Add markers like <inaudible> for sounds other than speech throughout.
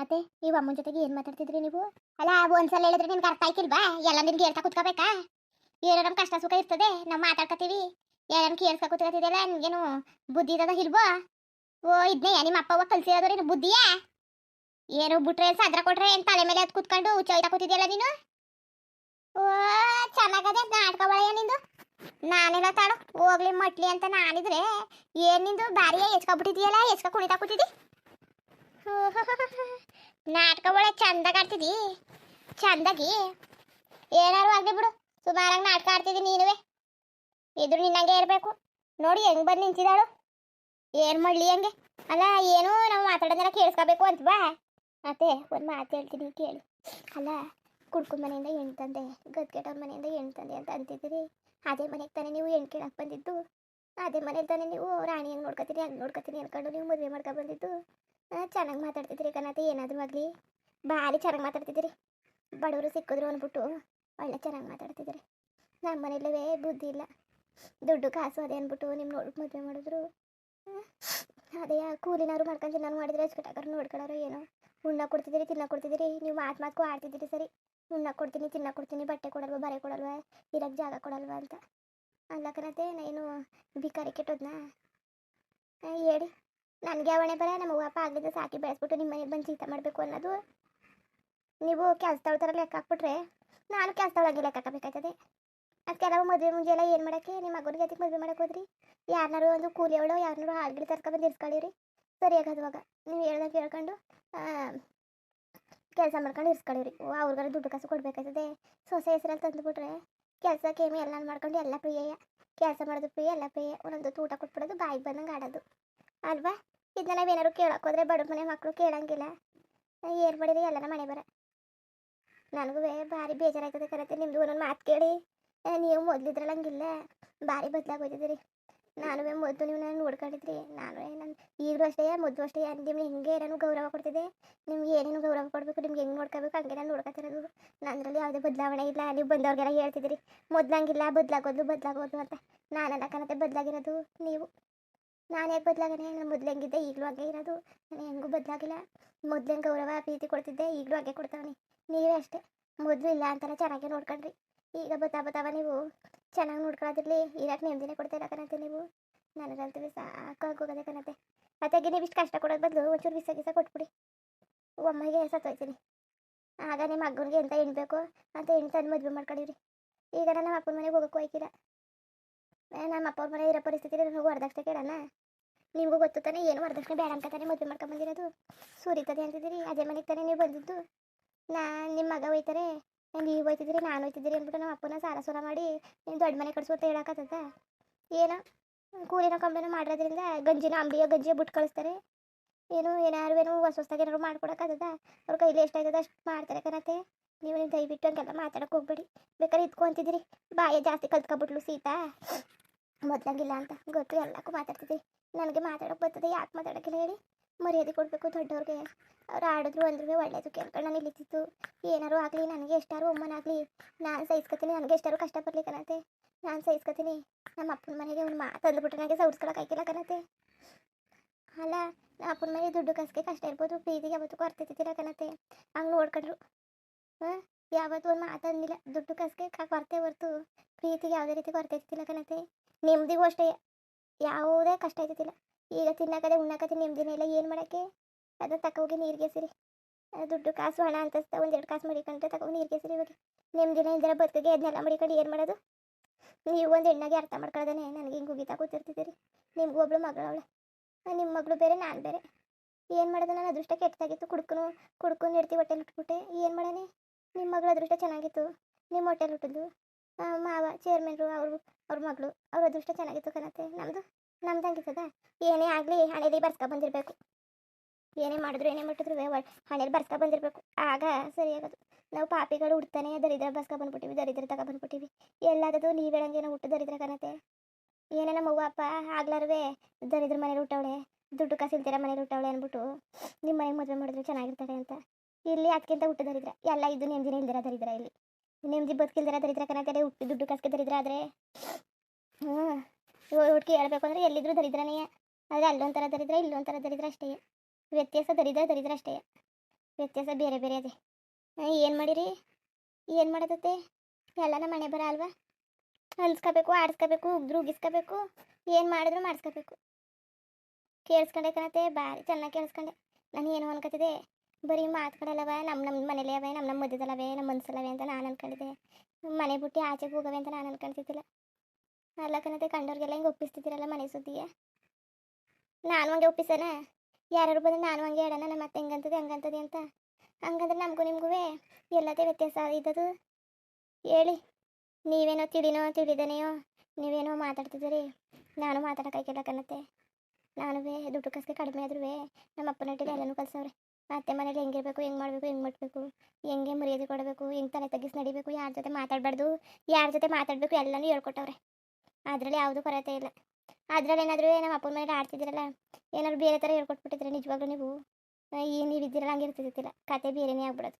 ಅತ್ತೆ ನೀವು ಅಮ್ಮನ ಜೊತೆಗೆ ಏನು ಮಾತಾಡ್ತಿದ್ರಿ ನೀವು? ಅಲ್ಲ, ಒಂದ್ಸಲ ಹೇಳಿದ್ರೆ ನಿಮ್ಗೆ ಅರ್ಥ ಆಯ್ತಿಲ್ವಾ? ಎಲ್ಲ ನಿನ್ಗೆ ಹೇಳ್ತಾ ಕುತ್ಕೋಬೇಕಾ? ಏನೋ ನಮ್ಮ ಕಷ್ಟ ಸುಖ ಇರ್ತದೆ, ನಾವು ಮಾತಾಡ್ಕತೀವಿ. ಯಾರನ್ನ ಕೇಳ್ಸ್ಕೊ ಕುತ್ಕೋತಿದ್ದೆಲ್ಲ ನಿಮ್ಗೇನು ಬುದ್ಧಿ ಇರದ ಇಲ್ವೋ? ಓ ಇದನ್ನೇ ನಿಮ್ಮ ಅಪ್ಪ ಅವ್ವ ಕಲ್ಸಿರೋದ್ರಿ ನೀನು ಬುದ್ಧಿಯಾ? ಏನು ಬಿಟ್ರೆ ಸದ್ರ ಕೊಟ್ರೆ ಏನ್ ತಲೆ ಮೇಲೆ ಅದು ಕುತ್ಕೊಂಡು ಉಚ್ಚ ಕೂತಿದ್ಯಲ್ಲ ನೀನು? ಓ, ಚೆನ್ನಾಗದೆ ನಾಟಕ ನಿಂದು? ನಾನೇನ ತಾಳು ಹೋಗ್ಲಿ, ಮಟ್ಲಿ ಅಂತ ನಾನಿದ್ರೆ, ಏನ್ ನಿಂದು? ಬಾರಿಯ ಹೆಚ್ಕೊಬಿಟ್ಟಿದ್ಯಲ್ಲ ಎಚ್ಕ ಕುಣಿತಾ ಕೂತಿದ್ದಿ? <laughs> ನಾಟಕ ಒಳ್ಳೆ ಚಂದಾಗ ಆಡ್ತಿದ್ದಿ ಚಂದಾಗಿ? ಏನಾರು ಆಗಲಿ ಬಿಡು. ಸುಮಾರಾಗಿ ನಾಟಕ ಆಡ್ತಿದ್ದಿ ನೀನುವೆ. ಇದ್ರು ನಿನ್ನಂಗೆ ಇರಬೇಕು. ನೋಡಿ ಹೆಂಗೆ ಬಂದು ನಿಂತಿದ್ದಾಳು. ಏನು ಮಾಡಲಿ ಹಂಗೆ? ಅಲ್ಲ, ಏನು ನಾವು ಮಾತಾಡೋದನ್ನ ಕೇಳಿಸ್ಕೋಬೇಕು ಅಂತ ಬಾ. ಮತ್ತೆ ಒಂದು ಮಾತು ಹೇಳ್ತೀನಿ, ಕೇಳಿ. ಅಲ್ಲ ಕುಡ್ಕೊಂಡ್ ಮನೆಯಿಂದ ಹೆಣ್ಣು ತಂದೆ ಗದ್ಗೆಟವ್ರ ಮನೆಯಿಂದ ಹೆಣ್ಣು ತಂದೆ ಅಂತ ಅಂತಿದ್ದೀರಿ. ಅದೇ ಮನೆಗೆ ತಾನೇ ನೀವು ಹೆಣ್ಣು ಕೇಳಕ್ಕೆ ಬಂದಿದ್ದು. ಅದೇ ಮನೇಲಿ ತಾನೇ ನೀವು ರಾಣಿ ಹೆಂಗೆ ನೋಡ್ಕೊತೀರಿ ಹಂಗೆ ನೋಡ್ಕೊತೀನಿ ಅನ್ಕೊಂಡು ನೀವು ಮದುವೆ ಮಾಡ್ಕೊ ಬಂದಿದ್ದು. ಚೆನ್ನಾಗಿ ಮಾತಾಡ್ತಿದ್ರಿ ಕಣತೆ ಏನಾದರೂ ಆಗಲಿ? ಭಾರಿ ಚೆನ್ನಾಗಿ ಮಾತಾಡ್ತಿದ್ರಿ ಬಡವರು ಸಿಕ್ಕಿದ್ರು ಅಂದ್ಬಿಟ್ಟು ಒಳ್ಳೆ ಚೆನ್ನಾಗಿ ಮಾತಾಡ್ತಿದ್ರಿ ನಮ್ಮ ಮನೇಲೇ ಬುದ್ಧಿ ಇಲ್ಲ. ದುಡ್ಡು ಕಾಸು ಅದೇ ಅಂದ್ಬಿಟ್ಟು ನಿಮ್ಮ ನೋಡಿ, ಮದುವೆ ಮಾಡಿದ್ರು. ಅದೇ ಕೂಲಿನಾರು ಮಾಡ್ಕೊಂಡು ನಾನು ಮಾಡಿದ್ರೆ ಅಚ್ಕಟ್ಟಾಗಾರು ನೋಡ್ಕೊಳ್ಳೋರು ಏನೋ. ಉಣ್ಣ ಕೊಡ್ತಿದ್ದೀರಿ, ತಿನ್ನ ಕೊಡ್ತಿದ್ದೀರಿ. ನೀವು ಮಾತು ಮಾತ್ಕು ಆಡ್ತಿದ್ದೀರಿ ಸರಿ. ಉಣ್ಣ ಕೊಡ್ತೀನಿ, ತಿನ್ನ ಕೊಡ್ತೀನಿ, ಬಟ್ಟೆ ಕೊಡಲ್ವ, ಬರೆ ಕೊಡಲ್ವ ಇರಕ್ಕೆ ಜಾಗ ಕೊಡಲ್ವ ಅಂತ. ಅಲ್ಲ ಕಣತೆ ನಾನು ಬಿಕಾರಿ ಕೆಟ್ಟೋದ್ನಾ? ಹೇಳಿ. ನನಗೆ ಅವಣೆ ಬರ, ನಮ್ಮ ಅವ್ವಪ್ಪ ಆಗ್ಲಿದ್ದ ಸಾಕಿ ಬೆಳೆಸ್ಬಿಟ್ಟು ನಿಮ್ಮ ಮನೆಗೆ ಬಂದು ಜೀತ ಮಾಡಬೇಕು ಅನ್ನೋದು. ನೀವು ಕೆಲಸ ಥರ ಲೆಕ್ಕ ಹಾಕ್ಬಿಟ್ರೆ ನಾನು ಕೆಲಸದೊಳಗೆ ಲೆಕ್ಕ ಹಾಕಬೇಕಾಯ್ತದೆ. ಅದಕ್ಕೆ ಕೆಲವು ಮದುವೆ ಮುಂಜೆ ಎಲ್ಲ ಏನು ಮಾಡೋಕ್ಕೆ? ನಿಮ್ಮ ಮಗನಿಗೆ ಅದಕ್ಕೆ ಮದುವೆ ಮಾಡಕ್ಕೆ ಹೋದ್ರಿ? ಯಾರನ್ನಾರು ಒಂದು ಕೂಲಿ ಅವಳು ಯಾರನ್ನಾರು ಹಾಲ್ಗಿಡಿ ತರ್ಕೊಬಂದು ಇರ್ಸ್ಕೊಳ್ಳಿರಿ ಸರಿಯಾಗದುವಾಗ ನೀವು ಹೇಳ್ದಂಗೆ ಕೇಳ್ಕೊಂಡು ಕೆಲಸ ಮಾಡ್ಕೊಂಡು ಇರ್ಸ್ಕೊಳ್ಳಿರಿ ಅವ್ರಿಗಾರ ದುಡ್ಡು ಕಾಸು ಕೊಡ್ಬೇಕಾಯ್ತದೆ. ಸೊಸೆ ಹೆಸರಲ್ಲಿ ತಂದುಬಿಟ್ರೆ ಕೆಲಸ ಕೇಮಿ ಎಲ್ಲ ಮಾಡ್ಕೊಂಡು ಎಲ್ಲ ಪ್ರಿಯ ಕೆಲಸ ಮಾಡೋದು ಪ್ರಿಯ, ಎಲ್ಲ ಪ್ರಿಯ. ಒಂದೊಂದು ಊಟ ಕೊಟ್ಬಿಡೋದು, ಬಾಯಿಗೆ ಬಂದಂಗೆ ಆಡೋದು. ಅಲ್ವಾ? ಇದನ್ನ ನಾವೇನಾದ್ರು ಕೇಳಕ್ಕೆ ಹೋದ್ರೆ ಬಡ ಮನೆ ಮಕ್ಕಳು ಕೇಳಂಗಿಲ್ಲ. ಏನು ಮಾಡಿರಿ? ಎಲ್ಲನ ಮನೆ ಬರ. ನನಗೂ ಭಾರಿ ಬೇಜಾರಾಯ್ತದೆ ಕರತ್ತೆ. ನಿಮ್ದು ಒಂದೊಂದು ಮಾತು ಕೇಳಿ. ನೀವು ಮೊದ್ಲಿದ್ರಲ್ಲಿ ಹಂಗಿಲ್ಲ ಭಾರಿ ಬದಲಾಗೋಯ್ತಿದ್ದೀರಿ ನಾನು ಮೊದಲು ನೀವು ನಾನು ನೋಡ್ಕೊಂಡಿದ್ರಿ ನಾನು ನನ್ನ ಈಗಲೂ ಅಷ್ಟೇ, ಮೊದಲು ಅಷ್ಟೇ. ನಿಮ್ಗೆ ಹೆಂಗೆ ನಾನು ಗೌರವ ಕೊಡ್ತಿದ್ದೆ ನಿಮ್ಗೆ ಏನೇನು ಗೌರವ ಕೊಡಬೇಕು? ನಿಮ್ಗೆ ಹೆಂಗೆ ನೋಡ್ಕೋಬೇಕು? ಹಂಗೆ ನಾನು ನೋಡ್ಕೊತಿರೋದು ನನ್ನಲ್ಲಿ ಯಾವುದೇ ಬದಲಾವಣೆ ಇಲ್ಲ. ನೀವು ಬಂದವ್ರಿಗೆಲ್ಲ ಹೇಳ್ತಿದ್ರಿ ಮೊದ್ಲಂಗಿಲ್ಲ ಬದಲಾಗೋದು ಬದಲಾಗೋದು ಅಂತ. ನಾನೆಲ್ಲ ಕನತೆ ಬದಲಾಗಿರೋದು ನೀವು. ನಾನು ಯಾಕೆ ಬದಲಾಗನೆ ನಾನು ಮೊದ್ಲು ಹೆಂಗಿದ್ದೆ ಈಗಲೂ ಹಾಗೆ ಇರೋದು. ನಾನು ಹೆಂಗೂ ಬದಲಾಗಿಲ್ಲ. ಮೊದ್ಲು ಹೆಂಗೆ ಗೌರವ, ಪ್ರೀತಿ ಕೊಡ್ತಿದ್ದೆ, ಈಗಲೂ ಹಾಗೆ ಕೊಡ್ತಾವನಿ. ನೀವೇ ಅಷ್ಟೇ. ಮೊದಲು ಇಲ್ಲ ಅಂತಾನೆ ಚೆನ್ನಾಗಿ ನೋಡ್ಕೊಂಡ್ರಿ. ಈಗ ಬತ್ತಾ ಬತ್ತಾವ ನೀವು ಚೆನ್ನಾಗಿ ನೋಡ್ಕೊಳ್ಳೋದಿರಲಿ ಇರಕ್ಕೆ ನೆಮ್ಮದಿನೇ ಕೊಡ್ತಾ ಇಲ್ಲ ಕಣತೆ ನೀವು. ನನಗಂತೂ ಸಾಕಾಗೋಗದೆ ಕಣತೆ ಅತ್ತಾಗೆ ನೀವು ಇಷ್ಟು ಕಷ್ಟ ಕೊಡೋದು ಬದಲು ಒಂಚೂರು ಬಿಸ ಗಿಸ ಕೊಟ್ಬಿಡಿ. ಒಮ್ಮೆಗೆ ಸತ್ತೋಯ್ತೀನಿ ಆಗ ನಿಮ್ಮ ಅಗ್ಗನಿಗೆ ಎಂತ ಹೆಣ್ಬೇಕು ಅಂತ ಹೆಣ್ಣು ತಂದು ಮದುವೆ ಮಾಡ್ಕೊಂಡಿವ್ರಿ. ಈಗ ನಮ್ಮ ಅಪ್ಪನ ಮನೆಗೆ ಹೋಗೋಕ್ಕೂ ಹೋಯ್ಕಿಲ್ಲ ನಮ್ಮ ಅಪ್ಪ ಅವ್ರ ಮನೆ ಇರೋ ಪರಿಸ್ಥಿತಿ ನನಗೆ ವರದಕ್ಷಿಣೆ ನಿಮಗೂ ಗೊತ್ತು ತಾನೇ? ಏನು ವರದಕ್ಷಿಣೆ ಬೇಡ ಅಂತ ತಾನೇ ಮದುವೆ ಮಾಡ್ಕೊಂಡ್ ಬಂದಿರೋದು? ಸುರಿತದೆ ಅಂತಿದ್ದೀರಿ, ಅದೇ ಮನೆಗೆ ತಾನೇ ನೀವು ಬಂದಿದ್ದು? ನಾ ನಿಮ್ಮ ಮಗ ಹೋಯ್ತಾರೆ ನೀವು ಹೋಯ್ತಿದ್ದೀರಿ, ನಾನು ಹೋಯ್ತಿದ್ದೀರಿ ಅಂದ್ಬಿಟ್ಟು ನಮ್ಮ ಅಪ್ಪನ ಸಾಲ ಸೂಲ ಮಾಡಿ ನೀನು ದೊಡ್ಡ ಮನೆ ಕಟ್ಸು ಅಂತ ಹೇಳಕತ್ತದ? ಏನು, ಕೂಲಿನ ಕಂಬನ ಮಾಡಿರೋದ್ರಿಂದ ಗಂಜಿನ ಅಂಬಿಯ ಗಂಜಿಯ ಬಿಟ್ಟು ಕಳಿಸ್ತಾರೆ. ಏನು, ಏನಾರು ಏನು ಹೊಸ ಹೊಸದಾಗ ಏನಾರು ಮಾಡ್ಕೊಡಕ್ಕತ್ತದ ಅವ್ರ ಕೈಲಿ ಎಷ್ಟಾಯ್ತದ ಅಷ್ಟು ಮಾಡ್ತಾರೆ ಕಣತೆ ನೀವು ನಿಮ್ಮ ದಯವಿಟ್ಟು ಹಂಗೆಲ್ಲ ಮಾತಾಡಕ್ಕೆ ಹೋಗ್ಬೇಡಿ. ಬೇಕಾದ್ರೆ ಇದ್ಕೊಂತಿದ್ದೀರಿ ಬಾಯ ಜಾಸ್ತಿ ಕಲ್ತ್ಕೊಬಿಟ್ಲು ಸೀತಾ. ಮೊದ್ಲಂಗಿಲ್ಲ ಅಂತ. ಗೊತ್ತು, ಎಲ್ಲಕ್ಕೂ ಮಾತಾಡ್ತಿದ್ದೆ. ನನಗೆ ಮಾತಾಡೋಕೆ ಬರ್ತದೆ, ಯಾಕೆ ಮಾತಾಡೋಕ್ಕಿಲ್ಲ ಹೇಳಿ. ಮರ್ಯಾದೆ ಕೊಡಬೇಕು ದೊಡ್ಡವ್ರಿಗೆ. ಅವ್ರು ಆಡಿದ್ರು ಅಂದ್ರೂ ಒಳ್ಳೇದು ಕೇಳ್ಕೊಂಡು ನಾನು ಇಲ್ಲಿತ್ತು ಏನಾರು ಆಗಲಿ, ನನಗೆ ಎಷ್ಟಾರು ಒಮ್ಮನಾಗಲಿ ನಾನು ಸಹಿಸ್ಕೊತೀನಿ, ನನಗೆ ಎಷ್ಟಾರು ಕಷ್ಟ ಬರಲಿ ಕಣತೆ ನಾನು ಸಹಿಸ್ಕೊತೀನಿ. ನಮ್ಮ ಅಪ್ಪನ ಮನೆಗೆ ಒಂದು ಮಾತು ಅಂದ್ಬಿಟ್ಟು ನನಗೆ ಸೌಡ್ಸ್ಕೊಳಕ್ಕೆ ಆಯ್ತಿಲ್ಲ ಕಣತೆ ಅಲ್ಲ ನಮ್ಮ ಅಪ್ಪನ ಮನೆ ದುಡ್ಡು ಕಸ್ಗೆ ಕಷ್ಟ ಇರ್ಬೋದು ಪ್ರೀತಿಗೆ ಯಾವತ್ತೂ ಕೊರತೆ ಕಣತೆ ಹಂಗೆ ನೋಡ್ಕೊಂಡ್ರು. ಹಾಂ? ಯಾವತ್ತೂ ಒಂದು ಮಾತು ಅಂದಿಲ್ಲ. ದುಡ್ಡು ಕಸ್ಗೆ ಕೊರತೆ ಹೊರ್ತು ಪ್ರೀತಿಗೆ ಯಾವುದೇ ರೀತಿ ಕೊರತೆ ಇರ್ತಿಲ್ಲ ಕಣತೆ ನೆಮ್ಮದಿಗೂ ಅಷ್ಟೇ, ಯಾವುದೇ ಕಷ್ಟ ಆಯ್ತಿಲ್ಲ ಈಗ ತಿನ್ನಕತೆ ಉಣ್ಣಕತೆ ನೆಮ್ಮದಿನೇ ಇಲ್ಲ. ಏನು ಮಾಡೋಕ್ಕೆ? ಅದನ್ನ ತಕೋಗಿ ನೀರಿಗೆ ಸಿರಿ ದುಡ್ಡು ಕಾಸು, ಹಣ ಅಂತಸ್ತ ಒಂದೆರಡು ಕಾಸು ಮಡಿಕೊಂಡ್ರೆ ತಗೋ ನೀರಿಗೆ ಸಿರಿ ಇವಾಗ. ನೆಮ್ಮದಿನ ಇಲ್ದಿರ ಬದುಕಿಗೆ ಅದನ್ನೆಲ್ಲ ಮಡಿಕೊಂಡು ಏನು ಮಾಡೋದು? ನೀವು ಒಂದು ಹೆಣ್ಣಾಗಿ ಅರ್ಥ ಮಾಡ್ಕೊಳ್ಳೋದೇ ನನಗೆ ಹಿಂಗೆ ಉಗಿತಾ ಕೂತಿರ್ತಿದ್ದೀರಿ. ನಿಮ್ಗೂ ಒಬ್ಳು ಮಗಳವಳೆ ನಿಮ್ಮ ಮಗಳು ಬೇರೆ, ನಾನು ಬೇರೆ. ಏನು ಮಾಡೋದು? ನಾನು ಅದೃಷ್ಟ ಕೆಟ್ಟದಾಗಿತ್ತು. ಕುಡ್ಕೊಂಡು ಕುಡ್ಕೊಂಡು ಇಡ್ತೀವಿ ಹೊಟ್ಟೆಲಿ ಉಟ್ಬಿಟ್ಟೆ. ಏನು ಮಾಡೋಣ? ನಿಮ್ಮ ಮಗಳ ಅದೃಷ್ಟ ಚೆನ್ನಾಗಿತ್ತು. ನಿಮ್ಮ ಹೊಟ್ಟೆಲಿ ಹುಟ್ಟಿದ್ಲು. ಮಾವ ಚೇರ್ಮನ್ರು ಅವರು, ಅವ್ರ ಮಗಳು, ಅವ್ರ ಅದೃಷ್ಟ ಚೆನ್ನಾಗಿತ್ತು ಕಣತೆ ನಮ್ಮದು ನಮ್ದು ಹಂಗಿರ್ತದ ಏನೇ ಆಗಲಿ ಹಣೆಯಲ್ಲಿ ಬರ್ಸ್ಕ ಬಂದಿರಬೇಕು. ಏನೇ ಮಾಡಿದ್ರು ಏನೇ ಮಾಡಿದ್ರು ಹಣೆಯಲ್ಲಿ ಬರ್ಸ್ಕ ಬಂದಿರಬೇಕು. ಆಗ ಸರಿಯಾಗೋದು ನಾವು ಪಾಪಿಗಳು ಹುಡ್ತಾನೆ ದರಿದ್ರ ಬರ್ಸ್ಕೊ ಬಂದ್ಬಿಟ್ಟಿವಿ, ದರಿದ್ರ ತಗೊ ಬಂದ್ಬಿಟ್ಟಿವಿ. ಎಲ್ಲದದು ನೀವು ಹೇಳಂಗೇನೋ ಹುಟ್ಟು ದರಿದ್ರ ಕಣತೆ ಏನೇ ನಮ್ಮ ಅವ್ವ, ಅಪ್ಪ ಆಗ್ಲಾರ್ವೇ ದರಿದ್ರ ಮನೇಲಿ ಹುಟ್ಟವಳೆ, ದುಡ್ಡು ಕಾಸು ಇಲ್ದಿರ ಮನೇಲಿ ಹುಟ್ಟವಳೆ ಅಂದ್ಬಿಟ್ಟು ನಿಮ್ಮ ಮನೆಗೆ ಮದುವೆ ಮಾಡಿದ್ರೆ ಚೆನ್ನಾಗಿರ್ತಾರೆ ಅಂತ. ಇಲ್ಲಿ ಅದಕ್ಕಿಂತ ಹುಟ್ಟು ದರಿದ್ರ. ಎಲ್ಲ ಇದು ನೆಮ್ಮದಿನ ಇಲ್ದಿರ ದರಿದ್ರ ಇಲ್ಲಿ. ನೆಮ್ಮದಿ ಬದುಕಿಲ್ದರ ದರಿದ್ರ ಕನಕದೆ ದುಡ್ಡು ಕಸ್ಕೆ ದರಿದ್ರ ಆದರೆ. ಹ್ಞೂ ಹುಡುಕಿ ಹೇಳ್ಬೇಕು ಅಂದರೆ ಎಲ್ಲಿದ್ರು ದರಿದ್ರನೇ. ಆದರೆ ಅಲ್ಲೊಂಥರ ದರಿದ್ರ, ಇಲ್ಲೊಂಥರ ದರಿದ್ರ ಅಷ್ಟೇ. ವ್ಯತ್ಯಾಸ ದರಿದ್ರ ದರಿದ್ರ ಅಷ್ಟೇ. ವ್ಯತ್ಯಾಸ ಬೇರೆ ಬೇರೆ ಅದೇ. ಏನು ಮಾಡಿರಿ? ಏನು ಮಾಡೋದತ್ತೆ ಎಲ್ಲ ನಮ್ಮ ಮನೆ ಬರ ಅಲ್ವಾ? ಅನ್ಸ್ಕೋಬೇಕು ಆಡಿಸ್ಕೋಬೇಕು ಉಗ್ರು ಉಗಿಸ್ಕೋಬೇಕು ಏನು ಮಾಡಿದ್ರು ಮಾಡಿಸ್ಕೋಬೇಕು. ಕೇಳಿಸ್ಕೊಂಡೆ ಕಣತೆ, ಭಾರಿ ಚೆನ್ನಾಗಿ ಕೇಳಿಸ್ಕೊಂಡೆ. ನಾನು ಏನು ಅನ್ಕೋತಿದ್ದೆ ಬರೀ ಮಾತುಗಳಲ್ಲವ ನಮ್ಮ ನಮ್ಮ ಮನೇಲಿ ಅವೆ ನಮ್ಮ ನಮ್ಮ ಮಧ್ಯದಲ್ಲವೆ ನಮ್ಮ ಮನಸ್ಸಲ್ಲವೆ ಅಂತ ನಾನು ಅನ್ಕೊಂಡಿದ್ದೆ. ಮನೆ ಬಿಟ್ಟು ಆಚೆಗೆ ಹೋಗವೆ ಅಂತ ನಾನು ಅನ್ಕೊಂತಿದ್ದಿಲ್ಲ ಅಲ್ಲ ಕಣತೆ ಕಂಡವ್ರಿಗೆಲ್ಲ ಹಿಂಗೆ ಒಪ್ಪಿಸ್ತಿದ್ದೀರಲ್ಲ ಮನೆ ಸುದ್ದಿಗೆ? ನಾನು ಹಂಗೆ ಒಪ್ಪಿಸನ. ಯಾರು ಬಂದ್ರೆ ನಾನು ಹಂಗೆ ಹೇಳೋಣ, ನಮ್ಮ ಮತ್ತೆ ಹೆಂಗಂತದೆ, ಹಂಗಂತದೆ ಅಂತ. ಹಂಗಂದ್ರೆ ನಮಗೂ ನಿಮಗೂ ಎಲ್ಲದೇ ವ್ಯತ್ಯಾಸ ಇದ್ದದು ಹೇಳಿ. ನೀವೇನೋ ತಿಳಿನೋ, ತಿಳಿದನೆಯೋ, ನೀವೇನೋ ಮಾತಾಡ್ತಿದ್ದೀರಿ? ನಾನು ಮಾತಾಡೋಕ್ಕಾಗಿಲ್ಲ ಕಣತೆ. ನಾನು ದುಡ್ಡು ಕಸ್ಗೆ ಕಡಿಮೆ ಆದ್ರೂ ನಮ್ಮ ಅಪ್ಪನ ಎಲ್ಲನೂ ಕಲ್ಸವ್ರೆ. ಅತ್ತೆ ಮನೇಲಿ ಹೆಂಗಿರ್ಬೇಕು ಹೆಂಗೆ ಮಾಡಬೇಕು ಹೆಂಗೆ ಮಾಡಬೇಕು ಹೆಂಗೆ ಮರ್ಯಾದೆ ಕೊಡಬೇಕು, ಹೆಂಗೆ ತಲೆ ತಗ್ಗಿಸಿ ನಡಿಬೇಕು, ಯಾರ ಜೊತೆ ಮಾತಾಡಬಾರ್ದು, ಯಾರ ಜೊತೆ ಮಾತಾಡಬೇಕು ಎಲ್ಲನೂ ಹೇಳ್ಕೊಟ್ಟವ್ರೆ. ಅದರಲ್ಲಿ ಯಾವುದೂ ಕೊರತೆ ಇಲ್ಲ. ಅದರಲ್ಲಿ ಏನಾದರೂ ನಮ್ಮ ಅಪ್ಪನ ಮನೇಲಿ ಆಡ್ತಿದ್ದೀರಲ್ಲ, ಏನಾದ್ರು ಬೇರೆ ಥರ ಹೇಳ್ಕೊಟ್ಬಿಟ್ಟಿದ್ರೆ ನಿಜವಾಗ್ಲೂ ನೀವು ಈ ನೀವು ಇದ್ದಿರಲ್ಲ, ಹಂಗೆ ಇರ್ತಿದ್ದಿಲ್ಲ ಕತೆ ಬೇರೆನೇ ಆಗ್ಬಿಡೋದು.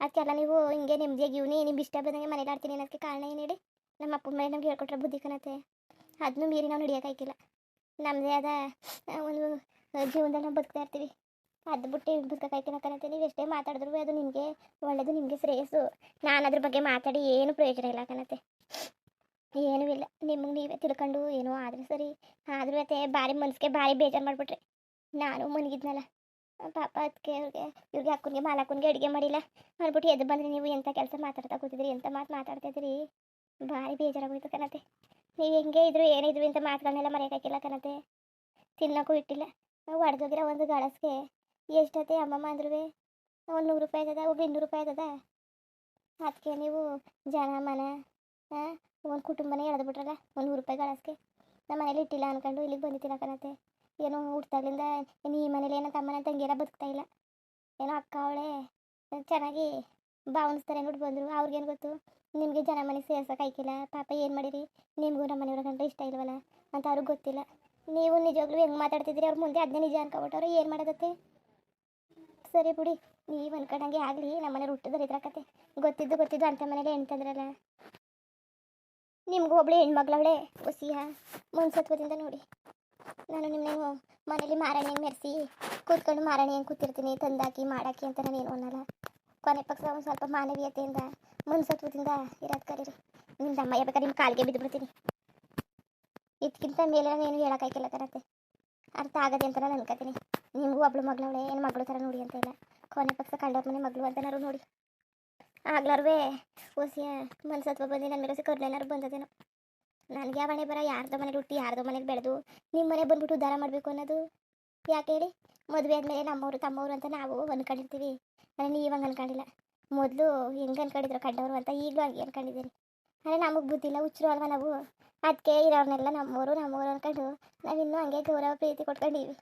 ಅದಕ್ಕೆಲ್ಲ ನೀವು ಹಿಂಗೆ ನೆಮ್ಮದಿಯಾಗಿ ಇವನಿ, ನಿಮ್ಗೆ ಇಷ್ಟ ಬಂದಂಗೆ ಮನೇಲಿ ಆಡ್ತೀನಿ ಅನ್ನೋದಕ್ಕೆ ಕಾರಣ ಏನು ಹೇಳಿ? ನಮ್ಮ ಅಪ್ಪನ ಮೇಲೆ ನಮ್ಗೆ ಹೇಳ್ಕೊಟ್ರೆ ಬುದ್ಧಿ ಕಣತೆ ಅದನ್ನು ಮೀರಿ ನಾವು ನಡೆಯೋಕ್ಕಾಗಿಲ್ಲ ನಮ್ಮದೇ ಆದ ಒಂದು ಜೀವನದಲ್ಲಿ ನಾವು ಬದುಕ್ತಾ ಇರ್ತೀವಿ. ಅದು ಬಿಟ್ಟು ಬದುಕೋಕ್ಕಾಯ್ತಿಲ್ಲ ಕಣತೆ ನೀವು ಎಷ್ಟೇ ಮಾತಾಡಿದ್ರು ಅದು ನಿಮಗೆ ಒಳ್ಳೇದು, ನಿಮಗೆ ಶ್ರೇಯಸ್ಸು. ನಾನು ಅದ್ರ ಬಗ್ಗೆ ಮಾತಾಡಿ ಏನು ಪ್ರಯೋಜನ ಇಲ್ಲ ಕಣತೆ ಏನೂ ಇಲ್ಲ. ನಿಮಗೆ ನೀವೇ ತಿಳ್ಕೊಂಡು ಏನೋ ಆದರೆ ಸರಿ. ಆದ್ರೂ ಮತ್ತೆ ಭಾರಿ ಮನ್ಸಿಗೆ ಭಾರಿ ಬೇಜಾರು ಮಾಡಿಬಿಟ್ರೆ. ನಾನು ಮನಗಿದ್ನಲ್ಲ. ಪಾಪ ಅದಕ್ಕೆ ಅವ್ರಿಗೆ ಇವ್ರಿಗೆ ಅಕ್ಕನಿಗೆ, ಮಾಲಕ್ಕನಿಗೆ ಅಡುಗೆ ಮಾಡಿಲ್ಲ. ಮಾಡ್ಬಿಟ್ಟು ಎದ್ದು ಬಂದರೆ ನೀವು ಎಂಥ ಕೆಲಸ ಮಾತಾಡ್ತಾ ಕೂತಿದ್ರಿ ಎಂಥ ಮಾತು ಮಾತಾಡ್ತಿದ್ರಿ ಭಾರಿ ಬೇಜಾರಾಗೋಯ್ತು ಕಣತೆ ನೀವು ಹೆಂಗೆ ಇದ್ರು ಏನಿದ್ರು ಇಂಥ ಮಾತುಗಳನ್ನೆಲ್ಲ ಮರೆಯೋಕ್ಕಾಗಿಲ್ಲ ಕಣತೆ ತಿನ್ನೋಕ್ಕೂ ಇಟ್ಟಿಲ್ಲ. ಹೊಡೆದೋಗಿರೋ ಒಂದು ಗಳಸ್ಗೆ ಎಷ್ಟೊತ್ತೆ? ಅಮ್ಮಮ್ಮ ಅಂದ್ರೂ ಒಂದು ನೂರು ರೂಪಾಯಿ ಆಯ್ತದ, ಒಬ್ರು ಇನ್ನೂರು ರೂಪಾಯಿ ಆಯ್ತದ? ಅದಕ್ಕೆ ನೀವು ಜನ, ಮನ ಒಂದು ಕುಟುಂಬನೇ ಎಳೆದ್ಬಿಟ್ರಲ್ಲ ಒಂದು ನೂರು ರೂಪಾಯಿ ಗಳಸ್ಗೆ ನಮ್ಮ ಮನೇಲಿ ಇಟ್ಟಿಲ್ಲ ಅನ್ಕೊಂಡು ಇಲ್ಲಿಗೆ ಬಂದಿತ್ತಿಲ್ಲ ಕಣತೆ ಏನೋ ಹುಟ್ಟಾಗ್ಲಿಂದ ನೀ ಮನೇಲಿ ಏನೋ ತಮ್ಮನ ತಂಗಿಯರ ಬದುಕ್ತಾ ಇಲ್ಲ. ಏನೋ ಅಕ್ಕ ಅವಳೆ ಚೆನ್ನಾಗಿ ಭಾವನಿಸ್ತಾರೆ ಅಂದ್ಬಿಟ್ಟು ಬಂದರು. ಅವ್ರಿಗೇನು ಗೊತ್ತು? ನಿಮಗೆ ಜನ ಮನೆಗೆ ಸೇರ್ಸೋಕೆ ಆಯ್ಕಿಲ್ಲ. ಪಾಪ ಏನು ಮಾಡಿರಿ? ನಿಮಗೂ ನಮ್ಮ ಮನೆಯವ್ರ ಕಂಡ್ರೆ ಇಷ್ಟ ಇಲ್ವಲ್ಲ? ಅಂತ ಅವ್ರಿಗೆ ಗೊತ್ತಿಲ್ಲ. ನೀವು ನಿಜವಾಗ್ಲೂ ಹೆಂಗೆ ಮಾತಾಡ್ತಿದ್ರಿ ಅವ್ರ ಮುಂದೆ ಅದನ್ನೇ ನಿಜ ಅನ್ಕೊಬಿಟ್ಟವ್ರು ಏನು ಮಾಡೋದತ್ತೆ? ಸರಿ ಬಿಡಿ. ನೀವು ಅನ್ಕೊಂಡಂಗೆ ಆಗಲಿ ನಮ್ಮನೆ ಹುಟ್ಟಿದ್ರೆ ಇದ್ರ ಕತೆ ಗೊತ್ತಿದ್ದು ಗೊತ್ತಿದ್ದು ಅಂತ ಮನೇಲಿ ಎಂತಂದ್ರಲ್ಲ. ನಿಮ್ಗೂ ಒಬ್ಳು ಹೆಣ್ಮಗ್ಳವಳೆ ಹುಸಿಯ ಮುನ್ಸತ್ವದಿಂದ ನೋಡಿ. ನಾನು ನಿಮ್ಮನ್ನೇನು ಮನೇಲಿ ಮಾರಾಣಿ ಮೆರೆಸಿ, ಕೂತ್ಕೊಂಡು ಮಾರಾಣಿ ಹೆಂಗೆ ಕೂತಿರ್ತೀನಿ, ತಂದಾಕಿ, ಮಾಡಾಕಿ ಅಂತ ನಾನು ಏನು ಅನ್ನಲ್ಲ. ಕೊನೆ ಪಕ್ಷ ಒಂದು ಸ್ವಲ್ಪ ಮಾನವೀಯತೆಯಿಂದ, ಮುನ್ಸತ್ವದಿಂದ ಇರೋದು ಕರೀರಿ. ನಿಮ್ಮ ದಮ್ಮಯ್ಯ ಬೇಕಾದ್ರೆ ನಿಮ್ಮ ಕಾಲಿಗೆ ಬಿದ್ದು ಬಿಡ್ತೀನಿ. ಇದಕ್ಕಿಂತ ಮೇಲೆ ನಾನು ಏನು ಹೇಳೋಕ್ಕಾಗಿಲ್ಲ ಕರತ್ತೆ. ಅರ್ಥ ಆಗದೆ ಅಂತ ನಾನು ಅನ್ಕೋತೀನಿ ನಿಮಗೂ ಒಬ್ಳು ಮಗಳವಳೆ ಏನು ಮಗಳು ಥರ ನೋಡಿ ಅಂತ ಇಲ್ಲ. ಕೊನೆ ಪಕ್ಷ ಕಳ್ಳವ್ರ ಮನೆ ಮಗಳು ಅಂತನಾರು ನೋಡಿ. ಆಗ್ಲಾರ್ವೇ, ಓಸಿಯ ಮನ್ಸತ್ವ ಬಂದು ನನ್ನ ಮೇಲೆ ಕರ್ಲೇನಾರು ಬಂದದೇನೋ. ನನಗೆ ಯಾವ ಮನೆ ಬರ, ಯಾರ್ದೋ ಮನೇಲಿ ಹುಟ್ಟಿ, ಯಾರ್ದೋ ಮನೆಗೆ ಬೆಳೆದು ನಿಮ್ಮ ಮನೆ ಬಂದ್ಬಿಟ್ಟು ಉದ್ಧಾರ ಮಾಡಬೇಕು ಅನ್ನೋದು. ಯಾಕೆ ಹೇಳಿ? ಮದುವೆ ಆದಮೇಲೆ ನಮ್ಮವರು ತಮ್ಮವರು ಅಂತ ನಾವು ಅನ್ಕೊಂಡಿರ್ತೀವಿ. ನನಗೆ ನೀವು ಹಂಗೆ ಅನ್ಕೊಂಡಿಲ್ಲ. ಮೊದಲು ಹೆಂಗೆ ಅನ್ಕೊಂಡಿದ್ರು ಕಂಡವರು ಅಂತ ಈಗಲೂ ಹಂಗೆ ಅನ್ಕೊಂಡಿದ್ದೀನಿ. ಅಂದರೆ ನಮಗೆ ಬುದ್ಧಿಲ್ಲ ಹುಚ್ಚರು ಅಲ್ವಾ ನಾವು? ಅದಕ್ಕೆ ಇರೋರನ್ನೆಲ್ಲ ನಮ್ಮವರು ನಮ್ಮವರು ಅಂದ್ಕೊಂಡು ನಾವಿನ್ನೂ ಹಂಗೆ ಗೌರವ, ಪ್ರೀತಿ ಕೊಟ್ಕೊಂಡಿವಿ.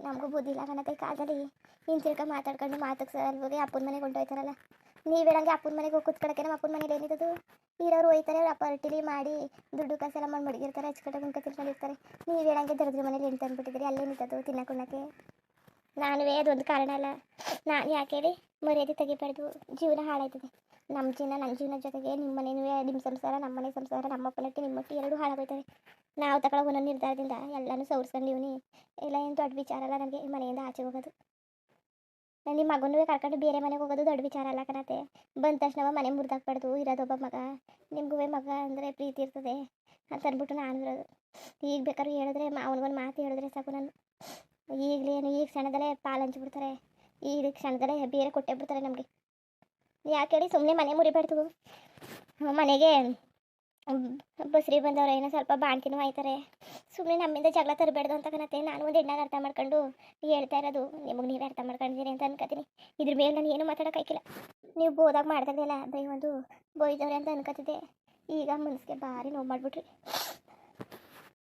ನಮಗೂ ಬುದ್ಧಿ ಇಲ್ಲ ಕಣತೆ ಕಾಲದಲ್ಲಿ ಹಿಂತಿರ್ಕ ಮಾತಾಡ್ಕೊಂಡು ಮಾತಕ್ಕೆ ಹೋಗಿ ಅಪ್ಪನ ಮನೆಗೆ ಹೊಂಟೋಯ್ತಾರಲ್ಲ ನೀವು ಹೇಳಂಗೆ ಅಪ್ಪನ ಮನೆಗೆ ಹೋಗಿ ಕೂತ್ಕೊಳಕ್ಕೆ ನಮ್ಮ ಅಪ್ಪನ ಮನೇಲಿ ಏನಿರೋದು ಇರೋರು ಹೋಯ್ತಾರೆ ಪರ್ಟಿಲಿ ಮಾಡಿ ದುಡ್ಡು ಕಾಸೆಲ್ಲ ಮಾಡಿ ಮಡಗಿರ್ತಾರೆ ಅಚ್ಚುಕಟ್ಟ ಗುಂಕ ತಿಳ್ಕೊಂಡಿರ್ತಾರೆ ನೀವು ಹೇಳಂಗೆ ದರಿದ್ರ ಮನೇಲಿ ಏನು ತಂದ್ಬಿಟ್ಟಿದ್ದೀರಿ ಅಲ್ಲೇ ನಿಂತದ್ದು ತಿನ್ನಕೊಳ್ಳೋಕ್ಕೆ ನಾನುವೇ ಅದೊಂದು ಕಾರಣ ಅಲ್ಲ. ನಾನು ಯಾಕೆ ಹೇಳಿ ಮರ್ಯಾದೆ ತೆಗಿಬಾರ್ದು. ಜೀವನ ಹಾಳಾಯ್ತದೆ. ನಮ್ಮ ಜೀವನ ನನ್ನ ಜೀವನ ಜೊತೆಗೆ ನಿಮ್ಮ ಮನೆಯೂ ನಿಮ್ಮ ಸಂಸಾರ ನಮ್ಮ ಮನೆ ಸಂಸಾರ, ನಮ್ಮ ಅಪ್ಪನಟ್ಟಿ ನಿಮ್ಮ ಮಟ್ಟಿ ಎರಡೂ ಹಾಳಾಗೋಯ್ತವೆ. ನಾವು ತಗೊಳ್ಳೋ ಒಂದೊಂದು ನಿರ್ಧಾರದಿಂದ ಎಲ್ಲನೂ ಸವರ್ಸ್ಕೊಂಡಿವ್ನಿ. ಇಲ್ಲ, ಏನು ದೊಡ್ಡ ವಿಚಾರ ಅಲ್ಲ ನನಗೆ ಮನೆಯಿಂದ ಆಚೆ ಹೋಗೋದು. ನಾನು ನಿಮ್ಮ ಮಗನೂ ಕರ್ಕೊಂಡು ಬೇರೆ ಮನೆಗೆ ಹೋಗೋದು ದೊಡ್ಡ ವಿಚಾರ ಅಲ್ಲ ಕಣತೆ. ಬಂದ ತಕ್ಷಣ ಮನೆ ಮುರಿದಾಕ್ಬಾರ್ದು ಇರೋದೊಬ್ಬ ಮಗ. ನಿಮಗೂ ಮಗ ಅಂದರೆ ಪ್ರೀತಿ ಇರ್ತದೆ ಅಂತ ಅಂದ್ಬಿಟ್ಟು ನಾನು ಇರೋದು. ಈಗ ಬೇಕಾದ್ರೆ ಹೇಳಿದ್ರೆ ಅವನಿಗೊಂದು ಮಾತು ಹೇಳಿದ್ರೆ ಸಾಕು ನಾನು. ಈಗಲೇನು, ಈಗ ಕ್ಷಣದಲ್ಲೇ ಪಾಲು ಹಂಚ್ಬಿಡ್ತಾರೆ. ಈಗ ಕ್ಷಣದಲ್ಲೇ ಬೇರೆ ಕೊಟ್ಟೇ ಬಿಡ್ತಾರೆ ನಮಗೆ. ಯಾಕೆ ಹೇಳಿ ಸುಮ್ಮನೆ ಮನೆ ಮುರಿಬಾರ್ದು. ಮನೆಗೆ ಬಸ್ರಿ ಬಂದವ್ರು ಏನೋ ಸ್ವಲ್ಪ ಬಾಣ್ತಿನೂ ಆಯ್ತಾರೆ. ಸುಮ್ಮನೆ ನಮ್ಮಿಂದ ಜಗಳ ತರಬೇಡ್ದು ಅಂತ ಕನತ್ತೆ ನಾನು ಒಂದು ಹೆಣ್ಣಾಗ ಅರ್ಥ ಮಾಡ್ಕೊಂಡು ಹೇಳ್ತಾ ಇರೋದು, ನಿಮಗೆ ನೀವೇ ಅರ್ಥ ಮಾಡ್ಕೊಂಡಿದ್ದೀರಿ ಅಂತ ಅನ್ಕೋತೀನಿ ಇದ್ರ ಮೇಲೆ ನಾನು ಏನು ಮಾತಾಡೋಕ್ಕಾಗಿಲ್ಲ ನೀವು ಬೋದಾಗ ಮಾಡ್ದಾಗೆಲ್ಲ ಬೈ ಒಂದು ಬೋಯ್ದವ್ರೆ ಅಂತ ಅನ್ಕೋತಿದ್ದೆ ಈಗ ಮನಸ್ಸಿಗೆ ಭಾರಿ ನೋವು ಮಾಡಿಬಿಟ್ರಿ.